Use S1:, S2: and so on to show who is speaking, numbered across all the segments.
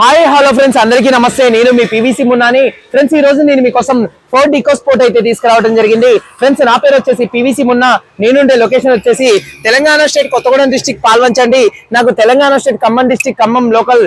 S1: Hi hello friends అందరికీ నమస్తే. నేను మీ పీవీసీ మున్నాని ఫ్రెండ్స్ ఈ రోజు నేను మీకోసం ఫోర్డ్ ఈకో స్పోర్ట్ అయితే తీసుకురావడం జరిగింది. ఫ్రెండ్స్ నా పేరు వచ్చేసి పీవీసీ మున్నా నేనుండే లొకేషన్ వచ్చేసి తెలంగాణ స్టేట్ కొత్తగూడెం డిస్టిక్ పాల్వంచండి. నాకు Telangana state Khammam district Khammam local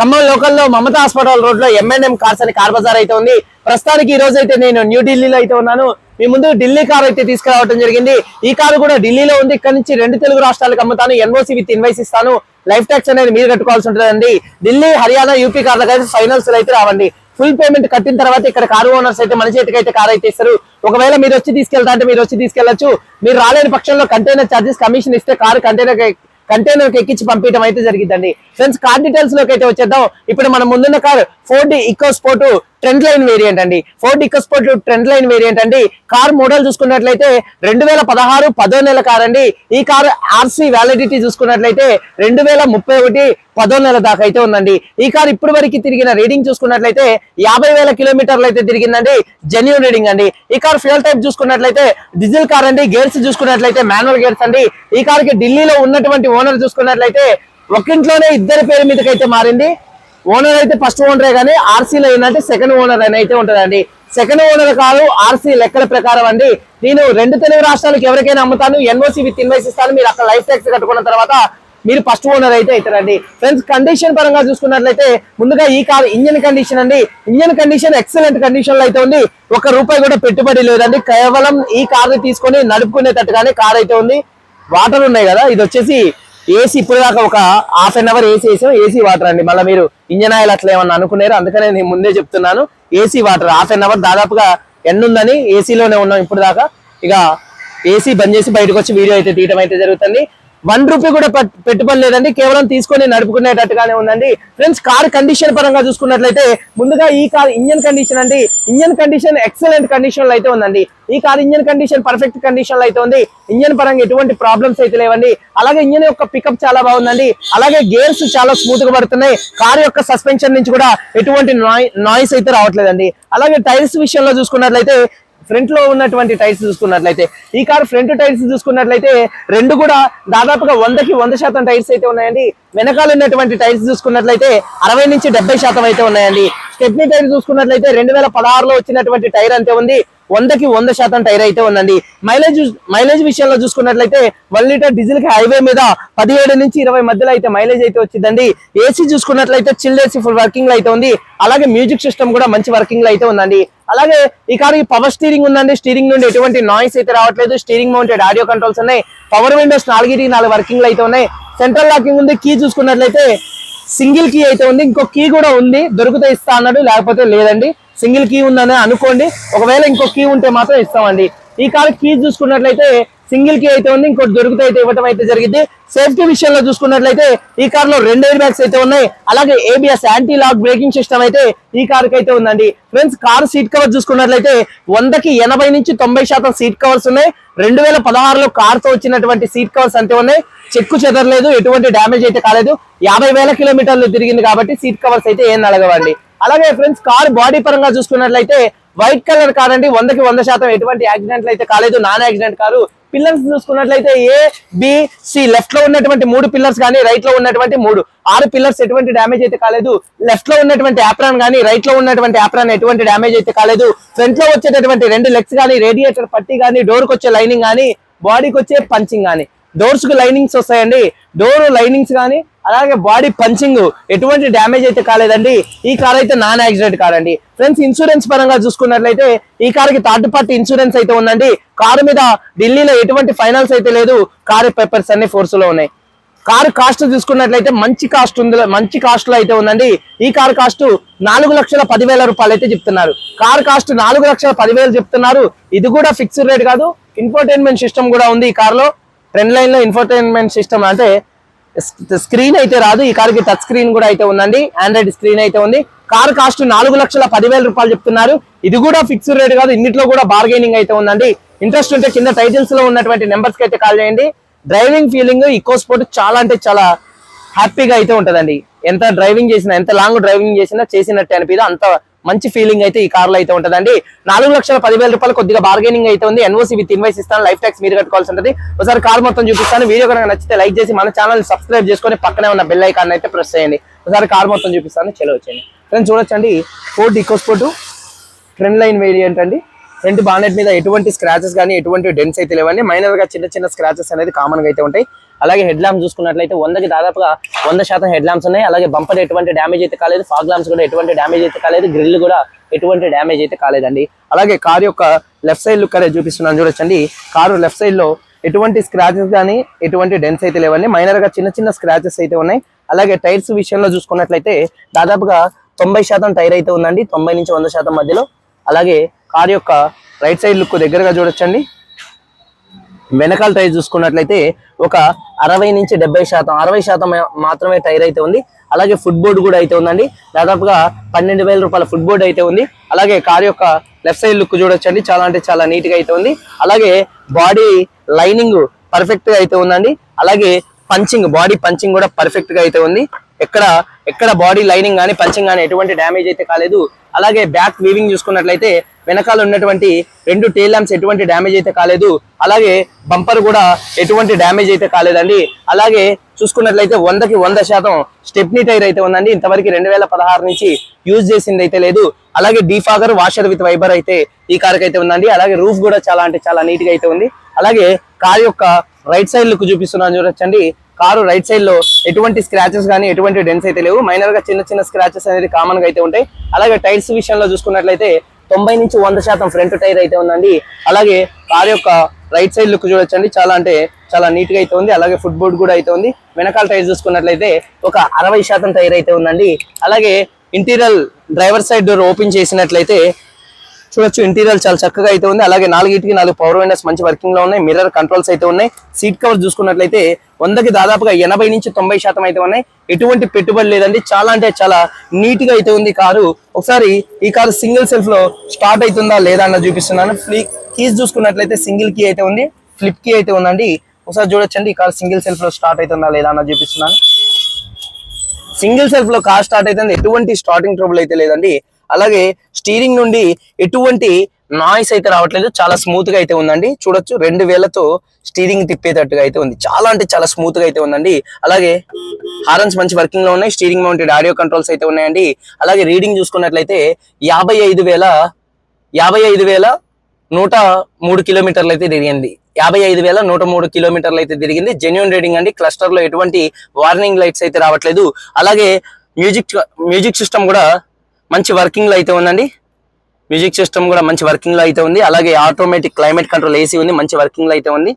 S1: Khammam లోకల్లో మమతా హాస్పిటల్ రోడ్లో ఎంఎన్ఎం కార్స్ అని కార్ బజార్ అయితే ఉంది. ప్రస్తుతానికి ఈ రోజు అయితే నేను న్యూ ఢిల్లీలో అయితే ఉన్నాను. మీ ముందు ఢిల్లీ కార్ అయితే తీసుకురావడం జరిగింది. ఈ కారు కూడా ఢిల్లీలో ఉంది. ఇక్కడ నుంచి రెండు తెలుగు రాష్ట్రాలకు అమ్ముతాను. ఎన్ఓసి విత్ ఇన్వైస్ ఇస్తాను. లైఫ్ ట్యాక్స్ అనేది మీరు కట్టుకోవాల్సి ఉంటుందండి. ఢిల్లీ హర్యానా యూపీ కార్లకు అయితే ఫైనల్స్ అయితే రావండి. ఫుల్ పేమెంట్ కట్టిన తర్వాత ఇక్కడ కారు ఓనర్స్ అయితే మన చేతికి అయితే కార్ అయితే ఇస్తారు. ఒకవేళ మీరు వచ్చి తీసుకెళ్తా అంటే మీరు వచ్చి తీసుకెళ్ళొచ్చు మీరు రాలేని పక్షంలో కంటైనర్ చార్జెస్ కమిషన్ ఇస్తే కారు కంటైనర్ కంటైనర్ ఎక్కించి పంపించడం అయితే జరిగిందండి ఫ్రెండ్స్ కార్ డీటెయిల్స్లోకి అయితే వచ్చేద్దాం. ఇప్పుడు మన ముందున్న car Ford EcoSport trend line variant అండి. Ford EcoSport trend line variant అండి. కార్ మోడల్ చూసుకున్నట్లయితే రెండు వేల పదహారు పదో నెల కార్ అండి. ఈ కార్ ఆర్సీ వ్యాలిడిటీ చూసుకున్నట్లయితే రెండు వేల ముప్పై ఒకటి పదో నెల దాకా అయితే ఉందండి. ఈ కార్ ఇప్పుడు వరకు తిరిగిన రీడింగ్ చూసుకున్నట్లయితే యాభై వేల కిలోమీటర్లు అయితే తిరిగిందండి. జెన్యున్ రీడింగ్ అండి. ఈ కార్ ఫ్యూల్ టైప్ చూసుకున్నట్లయితే డీజిల్ కార్ అండి. గేర్స్ చూసుకున్నట్లయితే మాన్యువల్ గేర్స్ అండి. ఈ కార్కి ఢిల్లీలో ఉన్నటువంటి ఓనర్ చూసుకున్నట్లయితే ఒకింట్లోనే ఇద్దరి పేరు మీదకైతే మారింది. ఓనర్ అయితే ఫస్ట్ ఓనరే కానీ ఆర్సీలో ఏంటంటే సెకండ్ ఓనర్ అని అయితే ఉంటుందండి. సెకండ్ ఓనర్ కాదు ఆర్సీ లెక్కల ప్రకారం అండి. నేను రెండు తెలుగు రాష్ట్రాలకు ఎవరికైనా అమ్ముతాను ఎన్ఓసి విత్ ఇన్వైస్ ఇస్తాను మీరు అక్కడ లైఫ్ ట్యాక్స్ కట్టుకున్న తర్వాత మీరు ఫస్ట్ ఓనర్ అయితే అవుతారండి. ఫ్రెండ్స్ కండిషన్ పరంగా చూసుకున్నట్లయితే ముందుగా ఈ కార్ ఇంజన్ కండిషన్ అండి. ఇంజన్ కండిషన్ ఎక్సలెంట్ కండిషన్లో అయితే ఉంది. ఒక రూపాయి కూడా పెట్టుబడి లేదండి. కేవలం ఈ కార్ తీసుకొని నడుపుకునేటట్టుగానే కార్ అయితే ఉంది. వాటర్ ఉన్నాయి కదా ఇది వచ్చేసి ఏసీ ఇప్పుడు దాకా ఒక హాఫ్ అన్ అవర్ ఏసీ వేసాం. ఏసీ వాటర్ అండి. మళ్ళీ మీరు ఇంజన్ ఆయిల్ అట్లా ఏమన్నా అనుకున్నారు అందుకనే నేను ముందే చెప్తున్నాను. AC water half an hour దాదాపుగా ఎండ్ ఉందని ఏసీలోనే ఉన్నాం ఇప్పుడు దాకా ఇక ఏసీ బంద్ చేసి బయటకు వచ్చి వీడియో అయితే తీయడం అయితే జరుగుతుంది. వన్ రూపీ కూడా పెట్టుబడి లేదండి. కేవలం తీసుకొని నడుపుకునేటట్టుగానే ఉందండి. ఫ్రెండ్స్ కార్ కండిషన్ పరంగా చూసుకున్నట్లయితే ముందుగా ఈ కార్ ఇంజన్ కండిషన్ అండి. ఇంజన్ కండిషన్ ఎక్సలెంట్ కండిషన్లో అయితే ఉందండి. ఈ కార్ ఇంజన్ కండిషన్ పర్ఫెక్ట్ కండిషన్లో అయితే ఉంది. ఇంజన్ పరంగా ఎటువంటి ప్రాబ్లమ్స్ అయితే లేవండి. అలాగే ఇంజన్ యొక్క పికప్ చాలా బాగుందండి. అలాగే గేర్స్ చాలా స్మూత్గా పడుతున్నాయి. కార్ యొక్క సస్పెన్షన్ నుంచి కూడా ఎటువంటి నాయిస్ అయితే రావట్లేదండి. అలాగే టైర్స్ విషయంలో చూసుకున్నట్లయితే ఫ్రంట్లో ఉన్నటువంటి టైర్స్ చూసుకున్నట్లయితే ఈ కార్ ఫ్రంట్ టైర్స్ చూసుకున్నట్లయితే రెండు కూడా దాదాపుగా వందకి వంద శాతం టైర్స్ అయితే ఉన్నాయండి. వెనకాల ఉన్నటువంటి టైర్స్ చూసుకున్నట్లయితే అరవై నుంచి డెబ్బై శాతం అయితే ఉన్నాయండి. స్టెప్నీ టైర్ చూసుకున్నట్లయితే రెండు వేల పదహారులో వచ్చినటువంటి టైర్ అంతే ఉంది. వందకి వంద శాతం టైర్ అయితే ఉందండి. మైలేజ్ మైలేజ్ విషయంలో చూసుకున్నట్లయితే వన్ లీటర్ డీజిల్కి హైవే మీద పదిహేడు నుంచి ఇరవై మధ్యలో అయితే మైలేజ్ అయితే వచ్చిందండి. ఏసీ చూసుకున్నట్లయితే చిల్డ్ ఏసీ ఫుల్ వర్కింగ్లో అయితే ఉంది. అలాగే మ్యూజిక్ సిస్టమ్ కూడా మంచి వర్కింగ్లో అయితే ఉందండి. అలాగే ఈ కార్ పవర్ స్టీరింగ్ ఉందండి. స్టీరింగ్ నుండి ఎటువంటి నాయిస్ అయితే రావట్లేదు. స్టీరింగ్ మౌంటెడ్ ఆడియో కంట్రోల్స్ ఉన్నాయి. పవర్ విండోస్ నాలుగిటి నాలుగు వర్కింగ్లో అయితే ఉన్నాయి. సెంట్రల్ లాకింగ్ ఉంది. కీ చూసుకున్నట్లయితే సింగిల్ కీ అయితే ఉంది. ఇంకో కీ కూడా ఉంది. దొరికితే ఇస్తా అన్నాడు లేకపోతే లేదండి. సింగిల్ కీ ఉందని అనుకోండి. ఒకవేళ ఇంకో కీ ఉంటే మాత్రం ఇస్తామండి. ఈ కారు కీ చూసుకున్నట్లయితే సింగిల్కి అయితే ఉంది ఇంకోటి దొరికితే అయితే ఇవ్వటం అయితే జరిగింది. సేఫ్టీ విషయంలో చూసుకున్నట్లయితే ఈ కార్లో రెండు ఎయిర్ బ్యాగ్స్ అయితే ఉన్నాయి. అలాగే ABS anti lock braking system అయితే ఈ కార్కి అయితే ఉందండి. ఫ్రెండ్స్ కార్ సీట్ కవర్ చూసుకున్నట్లయితే వందకి ఎనభై నుంచి తొంభై శాతం సీట్ కవర్స్ ఉన్నాయి. రెండు వేల పదహారులో కార్తో వచ్చినటువంటి సీట్ కవర్స్ అంతే ఉన్నాయి. చెక్కు చెదరలేదు ఎటువంటి డ్యామేజ్ అయితే కాలేదు. యాభై వేల కిలోమీటర్లు తిరిగింది కాబట్టి సీట్ కవర్స్ అయితే ఏం నలగవండి. అలాగే ఫ్రెండ్స్ కార్ బాడీ పరంగా చూసుకున్నట్లయితే వైట్ కలర్ కార్ అండి వందకి వంద శాతం ఎటువంటి యాక్సిడెంట్లు అయితే కాలేదు. నాన్ యాక్సిడెంట్ కారు పిల్లర్స్ చూసుకున్నట్లయితే ఏ బి సి లెఫ్ట్లో ఉన్నటువంటి మూడు పిల్లర్స్ కానీ రైట్లో ఉన్నటువంటి మూడు. ఆరు పిల్లర్స్ ఎటువంటి డ్యామేజ్ అయితే కాలేదు. లెఫ్ట్లో ఉన్నటువంటి యాప్రాన్ కానీ రైట్లో ఉన్నటువంటి యాప్రాన్ ఎటువంటి డ్యామేజ్ అయితే కాలేదు. ఫ్రంట్లో వచ్చేటటువంటి రెండు లెగ్స్ కానీ రేడియేటర్ పట్టి కానీ డోర్కి వచ్చే లైనింగ్ కానీ బాడీకి వచ్చే పంచింగ్ కానీ. డోర్స్కు లైనింగ్స్ వస్తాయండి. డోర్ లైనింగ్స్ కానీ అలాగే బాడీ పంచింగ్ ఎటువంటి డ్యామేజ్ అయితే కాలేదండి. ఈ కార్ అయితే నాన్ యాక్సిడెంట్ కార్ అండి. ఫ్రెండ్స్ ఇన్సూరెన్స్ పరంగా చూసుకున్నట్లయితే ఈ కార్కి థర్డ్ పార్టీ ఇన్సూరెన్స్ అయితే ఉందండి. కారు మీద ఢిల్లీలో ఎటువంటి ఫైనాన్స్ అయితే లేదు. కారు పేపర్స్ అన్ని ఫోర్స్లో ఉన్నాయి. కారు కాస్ట్ చూసుకున్నట్లయితే మంచి కాస్ట్ ఉంది మంచి కాస్ట్లో అయితే ఉందండి. ఈ కార్ కాస్ట్ నాలుగు లక్షల పదివేల రూపాయలు అయితే చెప్తున్నారు. కార్ కాస్ట్ నాలుగు లక్షల పదివేలు చెప్తున్నారు. ఇది కూడా ఫిక్స్డ్ రేట్ కాదు. ఇన్ఫోటైన్మెంట్ సిస్టమ్ కూడా ఉంది ఈ కార్లో. ట్రెండ్ లైన్లో ఇన్ఫోటైన్మెంట్ సిస్టమ్ అంటే స్క్రీన్ అయితే రాదు ఈ కార్కి టచ్ స్క్రీన్ కూడా అయితే ఉందండి. ఆండ్రాయిడ్ స్క్రీన్ అయితే ఉంది. కార్ కాస్ట్ నాలుగు లక్షల పదివేల రూపాయలు చెప్తున్నారు. ఇది కూడా ఫిక్స్డ్ రేట్ కాదు ఇన్నిట్లో కూడా బార్గెనింగ్ అయితే ఉందండి. ఇంట్రెస్ట్ ఉంటే కింద టైటిల్స్లో ఉన్నటువంటి నెంబర్స్కి అయితే కాల్ చేయండి. డ్రైవింగ్ ఫీలింగ్ ఈకో స్పోర్ట్ చాలా అంటే చాలా హ్యాపీగా అయితే ఉంటదండి. ఎంత డ్రైవింగ్ చేసినా ఎంత లాంగ్ డ్రైవింగ్ చేసినా చేసినట్టే అనిపిదు అంత మంచి ఫీలింగ్ అయితే ఈ కార్లో అయితే ఉంటుందండి. నాలుగు లక్షల పదివేల రూపాయలు కొద్దిగా బార్గెనింగ్ అయితే ఉంది. ఎన్ఓసీ విత్ ఇన్వైస్ ఇస్తాను. లైఫ్ ట్యాక్స్ మీరు కట్టుకోవాల్సి ఉంటుంది. ఒకసారి కార్ మొత్తం చూపిస్తాను. వీడియో కనుక నచ్చితే లైక్ చేసి మన ఛానల్ సబ్స్క్రైబ్ చేసుకొని పక్కనే ఉన్న బెల్ ఐకాన్ అయితే ప్రెస్ చేయండి. ఒకసారి కార్ మొత్తం చూపిస్తాను. చలో వచ్చేయండి. ఫ్రెండ్స్ చూడొచ్చండి. Ford EcoSport trend line variant అండి. ఫ్రంట్ బానెట్ మీద ఎటువంటి స్క్రాచెస్ కానీ ఎటువంటి డెన్స్ అయితే లేవండి. మైనర్గా చిన్న చిన్న స్క్రాచెస్ అనేది కామన్గా అయితే ఉంటాయి. అలాగే హెడ్ ల్యాంప్ చూసుకున్నట్లయితే వందకి దాదాపుగా వంద శాతం హెడ్ ల్యాంప్స్ ఉన్నాయి. అలాగే బంపర్ ఎటువంటి డ్యామేజ్ అయితే కాలేదు. ఫాగ్ ల్యాంప్స్ కూడా ఎటువంటి డ్యామేజ్ అయితే కాలేదు. గ్రిల్ కూడా ఎటువంటి డ్యామేజ్ అయితే కాలేదండి. అలాగే కార్ యొక్క లెఫ్ట్ సైడ్ లుక్ అనేది చూపిస్తున్నాను చూడొచ్చండి. కారు లెఫ్ట్ సైడ్లో ఎటువంటి స్క్రాచెస్ కానీ ఎటువంటి డెన్స్ అయితే లేవండి. మైనర్గా చిన్న చిన్న స్క్రాచెస్ అయితే ఉన్నాయి. అలాగే టైర్స్ విషయంలో చూసుకున్నట్లయితే దాదాపుగా తొంభై శాతం టైర్ అయితే ఉందండి. తొంభై నుంచి వంద శాతం మధ్యలో. అలాగే కార్ యొక్క రైట్ సైడ్ లుక్ దగ్గరగా చూడొచ్చండి. వెనకాల టైర్ చూసుకున్నట్లయితే ఒక అరవై నుంచి డెబ్బై శాతం అరవై శాతం మాత్రమే టైర్ అయితే ఉంది. అలాగే ఫుట్ బోర్డు కూడా అయితే ఉందండి. దాదాపుగా పన్నెండు వేల రూపాయల ఫుట్ బోర్డు అయితే ఉంది. అలాగే కార్ యొక్క లెఫ్ట్ సైడ్ లుక్ చూడొచ్చండి. చాలా అంటే చాలా నీట్గా అయితే ఉంది. అలాగే బాడీ లైనింగ్ పర్ఫెక్ట్గా అయితే ఉందండి. అలాగే పంచింగ్ బాడీ పంచింగ్ కూడా పర్ఫెక్ట్గా అయితే ఉంది. ఎక్కడ ఎక్కడ బాడీ లైనింగ్ కానీ పంచింగ్ కానీ ఎటువంటి డ్యామేజ్ అయితే కాలేదు. అలాగే బ్యాక్ వీవింగ్ చూసుకున్నట్లయితే వెనకాల ఉన్నటువంటి రెండు టేల్ ల్యాంప్స్ ఎటువంటి డ్యామేజ్ అయితే కాలేదు. అలాగే బంపర్ కూడా ఎటువంటి డ్యామేజ్ అయితే కాలేదండి. అలాగే చూసుకున్నట్లయితే వందకి వంద శాతం స్టెప్నీ టైర్ అయితే ఉందండి. ఇంతవరకు రెండు వేల పదహారు నుంచి యూజ్ చేసింది అయితే లేదు. అలాగే డీఫాగర్ వాషర్ విత్ వైబర్ అయితే ఈ కార్ అయితే ఉందండి. అలాగే రూఫ్ కూడా చాలా అంటే చాలా నీట్గా అయితే ఉంది. అలాగే కార్ యొక్క రైట్ సైడ్ లుక్ చూపిస్తున్నాను చూడొచ్చండి. కారు రైట్ సైడ్లో ఎటువంటి స్క్రాచెస్ కానీ ఎటువంటి డెన్స్ అయితే లేవు. మైనర్గా చిన్న చిన్న స్క్రాచెస్ అనేది కామన్గా అయితే ఉంటాయి. అలాగే టైర్స్ విషయంలో చూసుకున్నట్లయితే తొంభై నుంచి వంద శాతం ఫ్రంట్ టైర్ అయితే ఉందండి. అలాగే కారు యొక్క రైట్ సైడ్ లుక్ చూడొచ్చండి. చాలా అంటే చాలా నీట్గా అయితే ఉంది. అలాగే ఫుట్ బోర్డ్ కూడా అయితే ఉంది. వెనకాల టైర్ చూసుకున్నట్లయితే ఒక అరవై శాతం టైర్ అయితే ఉందండి. అలాగే interior driver side door open చేసినట్లయితే చూడొచ్చు ఇంటీరియర్ చాలా చక్కగా అయితే ఉంది. అలాగే నాలుగిటికి నాలుగు పవర్ విండోస్ మంచి వర్కింగ్లో ఉన్నాయి. మిర్రర్ కంట్రోల్స్ అయితే ఉన్నాయి. సీట్ కవర్ చూసుకున్నట్లయితే వందకి దాదాపుగా ఎనభై నుంచి తొంభై శాతం అయితే ఉన్నాయి. ఎటువంటి పెట్టుబడి లేదండి. చాలా అంటే చాలా నీట్గా అయితే ఉంది కారు. ఒకసారి ఈ కారు సింగిల్ సెల్ఫ్లో స్టార్ట్ అవుతుందా లేదా అన్న చూపిస్తున్నాను. కీస్ చూసుకున్నట్లయితే సింగిల్ కీ అయితే ఉంది. ఫ్లిప్ కీ అయితే ఉందండి. ఒకసారి చూడొచ్చండి. ఈ కారు సింగిల్ సెల్ఫ్లో స్టార్ట్ అవుతుందా లేదా అన్న చూపిస్తున్నాను. సింగిల్ సెల్ఫ్లో కార్ స్టార్ట్ అయితే ఎటువంటి స్టార్టింగ్ ట్రబుల్ అయితే లేదండి. అలాగే స్టీరింగ్ నుండి ఎటువంటి నాయిస్ అయితే రావట్లేదు. చాలా స్మూత్గా అయితే ఉందండి. చూడొచ్చు రెండు వేలతో స్టీరింగ్ తిప్పేటట్టుగా అయితే ఉంది. చాలా అంటే చాలా స్మూత్గా అయితే ఉందండి. అలాగే హారన్స్ మంచి వర్కింగ్లో ఉన్నాయి. స్టీరింగ్ మౌంటెడ్ ఆడియో కంట్రోల్స్ అయితే ఉన్నాయండి. అలాగే రీడింగ్ చూసుకున్నట్లయితే యాభై ఐదు వేల యాభై ఐదు వేల నూట మూడు కిలోమీటర్లు అయితే తిరిగింది. యాభై ఐదు వేల నూట మూడు కిలోమీటర్లు అయితే తిరిగింది. జెన్యున్ రీడింగ్ అండి. క్లస్టర్లో ఎటువంటి వార్నింగ్ లైట్స్ అయితే రావట్లేదు. అలాగే మ్యూజిక్ మ్యూజిక్ సిస్టమ్ కూడా మంచి వర్కింగ్లో అయితే ఉందండి. మ్యూజిక్ సిస్టమ్ కూడా మంచి వర్కింగ్లో అయితే ఉంది. అలాగే ఆటోమేటిక్ క్లైమేట్ కంట్రోల్ ఏసీ ఉంది మంచి వర్కింగ్లో అయితే ఉంది.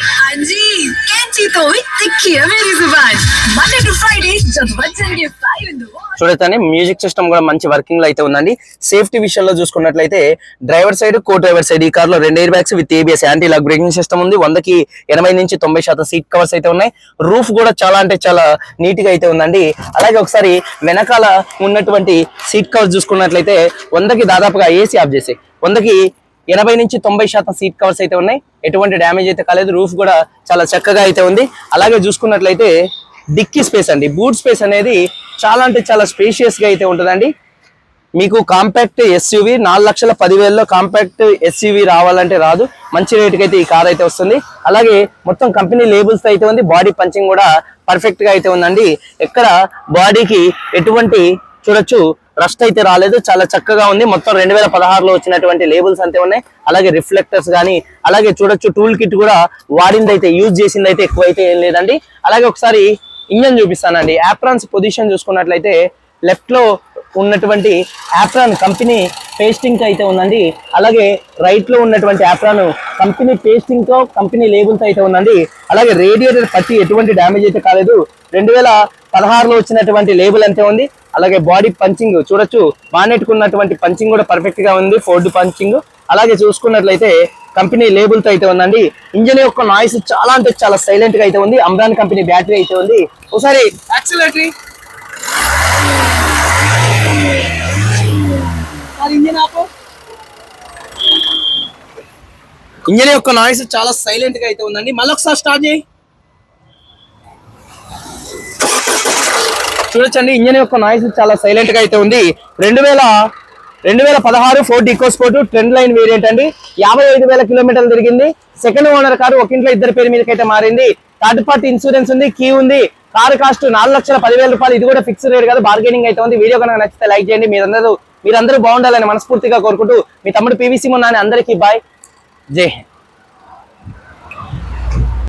S2: हाँ जी कैंची तो भी तिखी है मेरी जुबान मंडे टू फ्राइडे जब बजेंगे फाइव इन द
S1: చూడొచ్చండి మ్యూజిక్ సిస్టమ్ కూడా మంచి వర్కింగ్ లో అయితే ఉందండి సేఫ్టీ విషయంలో చూసుకున్నట్లయితే driver side co driver side ఈ కార్ లో రెండు airbags with ABS anti lock braking system ఉంది వందకి ఎనభై నుంచి తొంభై శాతం సీట్ కవర్స్ అయితే ఉన్నాయి రూఫ్ కూడా చాలా అంటే చాలా నీట్ గా అయితే ఉందండి అలాగే ఒకసారి వెనకాల ఉన్నటువంటి సీట్ కవర్స్ చూసుకున్నట్లయితే వందకి దాదాపుగా ఏసీ ఆఫ్ చేసి వందకి ఎనభై నుంచి తొంభై శాతం సీట్ కవర్స్ అయితే ఉన్నాయి. ఎటువంటి డ్యామేజ్ అయితే కాలేదు. రూఫ్ కూడా చాలా చక్కగా అయితే ఉంది. అలాగే చూసుకున్నట్లయితే డిక్కీ స్పేస్ అండి. బూట్ స్పేస్ అనేది చాలా అంటే చాలా స్పేషియస్గా అయితే ఉంటుందండి. మీకు కాంపాక్ట్ ఎస్యూవి నాలుగు లక్షల పదివేలలో కాంపాక్ట్ ఎస్యూవి రావాలంటే రాదు. మంచి రేటుకి అయితే ఈ కార్ అయితే వస్తుంది. అలాగే మొత్తం కంపెనీ లేబుల్స్ అయితే ఉంది. బాడీ పంచింగ్ కూడా పర్ఫెక్ట్గా అయితే ఉందండి. ఎక్కడ బాడీకి ఎటువంటి చూడొచ్చు రస్ట్ అయితే రాలేదు. చాలా చక్కగా ఉంది. మొత్తం రెండు వేల పదహారులో వచ్చినటువంటి లేబుల్స్ అంతే ఉన్నాయి. అలాగే రిఫ్లెక్టర్స్ కానీ అలాగే చూడొచ్చు టూల్ కిట్ కూడా వాడిందైతే యూజ్ చేసింది అయితే ఎక్కువ అయితే ఏం లేదండి. అలాగే ఒకసారి ఇంజన్ చూపిస్తానండి. యాప్రాన్స్ పొజిషన్ చూసుకున్నట్లయితే లెఫ్ట్లో ఉన్నటువంటి యాప్రాన్ కంపెనీ పేస్టింగ్ అయితే ఉందండి. అలాగే రైట్లో ఉన్నటువంటి యాప్రాన్ కంపెనీ పేస్టింగ్తో కంపెనీ లేబుల్స్ అయితే ఉందండి. అలాగే రేడియేటర్ పట్టి ఎటువంటి డ్యామేజ్ అయితే కాలేదు. రెండు వేల పదహారులో వచ్చినటువంటి లేబుల్ అంతే ఉంది. అలాగే బాడీ పంచింగ్ చూడొచ్చు. మానెట్టుకున్నటువంటి పంచింగ్ కూడా పర్ఫెక్ట్గా ఉంది. ఫోర్డ్ పంచింగ్ అలాగే చూసుకున్నట్లయితే కంపెనీ లేబుల్తో అయితే ఉందండి. ఇంజన్ యొక్క నాయిస్ చాలా అంటే చాలా సైలెంట్గా అయితే ఉంది. అమ్రాన్ కంపెనీ బ్యాటరీ అయితే ఉంది. ఒకసారి యాక్సిలేటరీ ఇంజన్ ఇంజన్ యొక్క నాయిస్ చాలా సైలెంట్గా అయితే ఉందండి. మళ్ళీ ఒకసారి స్టార్ట్ చేయి. చూడొచ్చండి. ఇంజన్ యొక్క నాయిస్ చాలా సైలెంట్గా అయితే ఉంది. రెండు వేల రెండు వేల పదహారు Ford EcoSport trend line variant అండి. యాభై ఐదు వేల కిలోమీటర్లు తిరిగింది. సెకండ్ ఓనర్ కారు ఒక ఇంట్లో ఇద్దరు పేరు మీదకైతే మారింది. థర్డ్ పార్టీ ఇన్సూరెన్స్ ఉంది కీ ఉంది. కారు కాస్ట్ నాలుగు లక్షల పదివేల రూపాయలు. ఇది కూడా ఫిక్స్ రేట్ కాదు బార్గెనింగ్ అయితే ఉంది. వీడియో కనుక నచ్చితే లైక్ చేయండి. మీరందరూ మీరందరూ బాగుండాలని మనస్ఫూర్తిగా కోరుకుంటూ మీ తమ్ముడు పీవీసీ మొన్న అందరికీ బాయ్ జై హింద్.